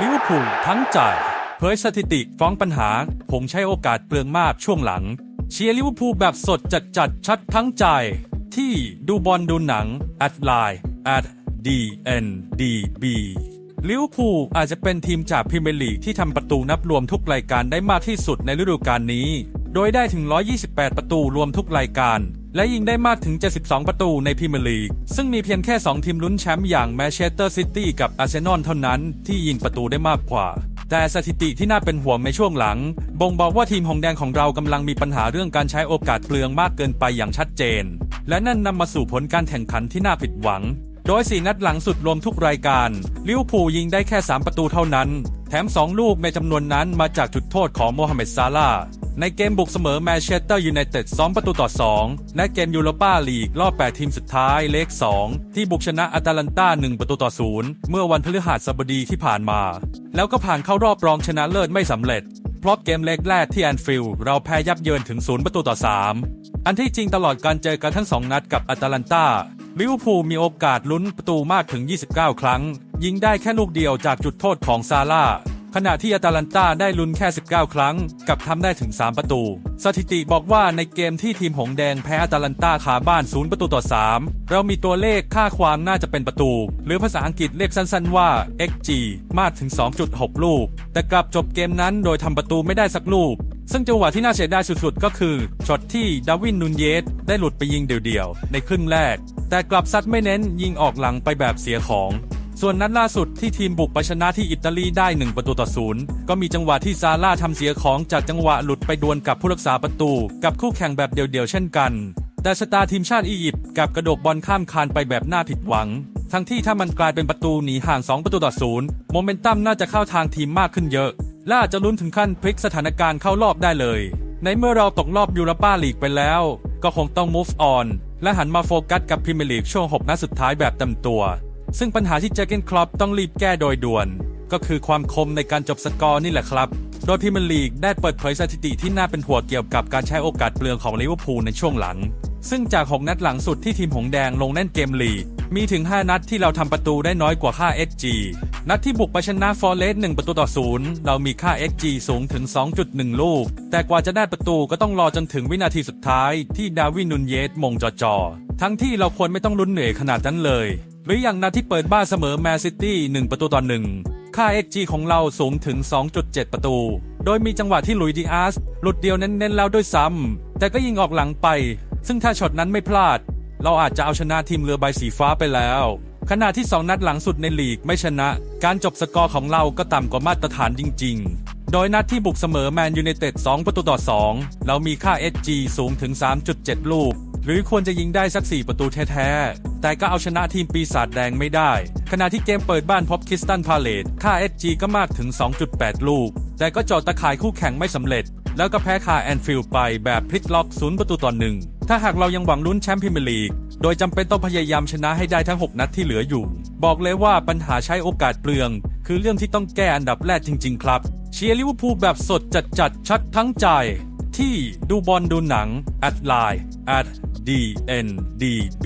ลิเวอร์พูลทั้งจ่ายเผยสถิติฟ้องปัญหา ผมใช้โอกาสเปลืองมากช่วงหลัง เชียร์ลิเวอร์พูลแบบสดจัดจัดชัดทั้งใจที่ดูบอลดูหนัง at line at dndb ลิเวอร์พูลอาจจะเป็นทีมจากพรีเมียร์ลีกที่ทำประตูนับรวมทุกรายการได้มากที่สุดในฤดูกาลนี้ โดยได้ถึง 128 ประตูรวมทุกรายการ และยิงได้มากถึง 72 ประตูในพรีเมียร์ลีก ซึ่งมีเพียงแค่ 2 ทีมลุ้นแชมป์อย่างแมนเชสเตอร์ซิตี้กับอาร์เซนอลเท่านั้นที่ยิงประตูได้มากกว่า แต่สถิติที่น่าเป็นห่วงในช่วงหลัง บ่งบอกว่าทีมหงแดงของเรากำลังมีปัญหาเรื่องการใช้โอกาสเปลืองมากเกินไปอย่างชัดเจน และนั่นนำมาสู่ผลการแข่งขันที่น่าผิดหวัง โดย 4 นัดหลังสุดรวมทุกรายการ ลิเวอร์พูลยิงได้แค่ 3 ประตูเท่านั้น แถม 2 ลูกในจำนวนนั้นมาจากจุดโทษของโมฮัมเหม็ดซาลาห์ ในเกมบุกเสมอแมนเชสเตอร์ยูไนเต็ด2ประตูต่อ 2 และเกมยูโรปาลีกรอบ 8 ทีมสุดท้ายเลข 2 ที่บุกชนะอาตาลันตา1 ประตูต่อ 0 เมื่อวันพฤหัสบดีที่ผ่านมา แล้วก็ผ่านเข้ารอบรองชนะเลิศไม่สำเร็จ เพราะเกมเล็กแรกที่แอนฟิลด์เราแพ้ยับเยินถึง 0 ประตูต่อ 3 อันที่จริงตลอดการเจอกันทั้ง 2 นัดกับอาตาลันตาลิเวอร์พูลมีโอกาสลุ้นประตูมากถึง 29 ครั้ง ยิงได้แค่ลูกเดียวจากจุดโทษของซาร่า ขณะที่อาตาลันตาได้ลุ้นแค่ 19 ครั้ง กับทำได้ถึง 3 ประตู สถิติบอกว่าในเกมที่ทีมหงแดงแพ้อาตาลันตาขาบ้าน 0 ประตูต่อ 3 เรามีตัวเลขค่าความน่าจะเป็นประตู หรือภาษาอังกฤษเรียกสั้นๆว่า XG มากถึง 2.6 ลูก แต่กลับจบเกมนั้นโดยทำประตูไม่ได้สักลูกซึ่งจังหวะที่น่าเสียดายสุดๆ ก็คือช็อตที่ดาวินนูนเยสได้หลุดไปยิงเดี่ยวๆ ในครึ่งแรก แต่กลับซัดไม่เน้นยิงออกหลังไปแบบเสียของ ส่วนนัดล่าสุดที่ทีมบุกไปชนะที่อิตาลีได้ 1 ประตูต่อศูนย์ก็มีจังหวะที่ซาร่าทำเสียของจากจังหวะหลุดไปดวลกับผู้รักษาประตู กับคู่แข่งแบบเดี่ยวๆเช่นกัน แต่ชะตาทีมชาติอียิปต์กับกระโดดบอลข้ามคานไปแบบน่าผิดหวัง ทั้งที่ถ้ามันกลายเป็นประตูหนีห่าง 2 ประตูต่อศูนย์โมเมนตัมน่าจะเข้าทางทีมมากขึ้นเยอะและอาจจะลุ้นถึงขั้นพลิกสถานการณ์เข้ารอบได้เลย ในเมื่อเราตกรอบยูโรปาลีกไปแล้ว ก็คงต้อง move on และหันมาโฟกัสกับพรีเมียร์ลีกช่วง 6 นัดสุดท้ายแบบเต็มตัว ซึ่งปัญหาที่เจอเกนคลอปต้องรีบแก้โดยด่วน ก็คือความคมในการจบสกอร์นี่แหละครับ โดยพรีเมียร์ลีกได้เปิดเผยสถิติที่น่าเป็นห่วงเกี่ยวกับการใช้โอกาสเปลืองของลิเวอร์พูลในช่วงหลัง ซึ่งจาก 6 นัดหลังสุดที่ทีมหงแดงลงเล่นเกมลีก มีถึง 5 นัดที่เราทำประตูได้น้อยกว่าค่า XG นัดที่บุกไปชนะฟอร์เรสต์1ประตูต่อศูนย์เรามีค่า XG สูงถึง 2.1 ลูก แต่กว่าจะได้ประตูก็ต้องรอจนถึงวินาทีสุดท้ายที่ดาวินนุนเยสมงจอจอ ทั้งที่เราควรไม่ต้องลุ้นเหนื่อยขนาดนั้นเลย หรืออย่างนัดที่เปิดบ้านเสมอแมนซิตี้1ประตูต่อ1ค่า XG ของเราสูงถึง 2.7 ประตู โดยมีจังหวะที่ลุยดีอาสหลุดเดียวเน้นๆแล้วด้วยซ้ำ แต่ก็ยิงออกหลังไป ซึ่งถ้าช็อตนั้นไม่พลาด เราอาจจะเอาชนะทีมเรือใบสีฟ้าไปแล้ว ขณะที่ 2 นัดหลังสุดในลีกไม่ชนะ การจบสกอร์ของเราก็ต่ำกว่ามาตรฐานจริง ๆ โดยนัดที่บุกเสมอแมนยูไนเต็ด 2 ประตูต่อ 2 เรามีค่า SG สูงถึง 3.7 ลูก หรือควรจะยิงได้สัก 4 ประตูแท้ๆ แต่ก็เอาชนะทีมปีศาจแดงไม่ได้ ขณะที่เกมเปิดบ้านพบคิสตันพาเลตค่า SG ก็มากถึง 2.8 ลูก แต่ก็จอดตะข่ายคู่แข่งไม่สำเร็จ แล้วก็แพ้คาแอนฟิลด์ไปแบบพลิกล็อกศูนย์ประตูต่อหนึ่งถ้าหากเรายังหวังลุ้นแชมป์พรีเมียร์ลีก โดยจำเป็นต้องพยายามชนะให้ได้ทั้ง 6 นัดที่เหลืออยู่ บอกเลยว่าปัญหาใช้โอกาสเปลือง คือเรื่องที่ต้องแก้อันดับแรกจริง ๆ ครับ เชียร์ลิเวอร์พูลแบบสดจัดจัดชัดทั้งใจที่ดูบอลดูหนัง at line at dndb